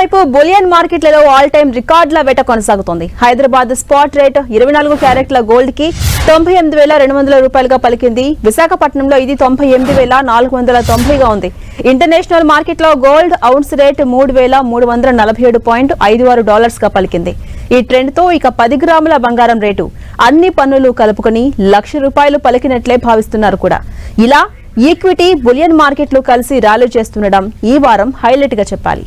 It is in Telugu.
మరోవైపు బులియన్ మార్కెట్లలో ఆల్ టైమ్ రికార్డుల వేట కొనసాగుతోంది. హైదరాబాద్ స్పాట్ రేట్ ఇరవై నాలుగు క్యారెట్ల గోల్డ్కి తొంభై ఎనిమిది వేల రెండు వందల రూపాయలుగా పలికింది. విశాఖపట్నంలో ఇది తొంభై ఎనిమిది వేల నాలుగు వందల తొంభైగా ఉంది. ఇంటర్నేషనల్ మార్కెట్లో గోల్డ్ అవున్స్ రేట్ మూడు వేల మూడు వందల నలభై ఏడు పాయింట్ ఐదు ఆరు డాలర్స్గా పలికింది. ఈ ట్రెండ్తో ఇక పది గ్రాముల బంగారం రేటు అన్ని పన్నులు కలుపుకొని లక్ష రూపాయలు పలికినట్లే భావిస్తున్నారు కూడా. ఇలా ఈక్విటీ బులియన్ మార్కెట్లు కలిసి ర్యాలీ చేస్తుండడం ఈ వారం హైలైట్గా చెప్పాలి.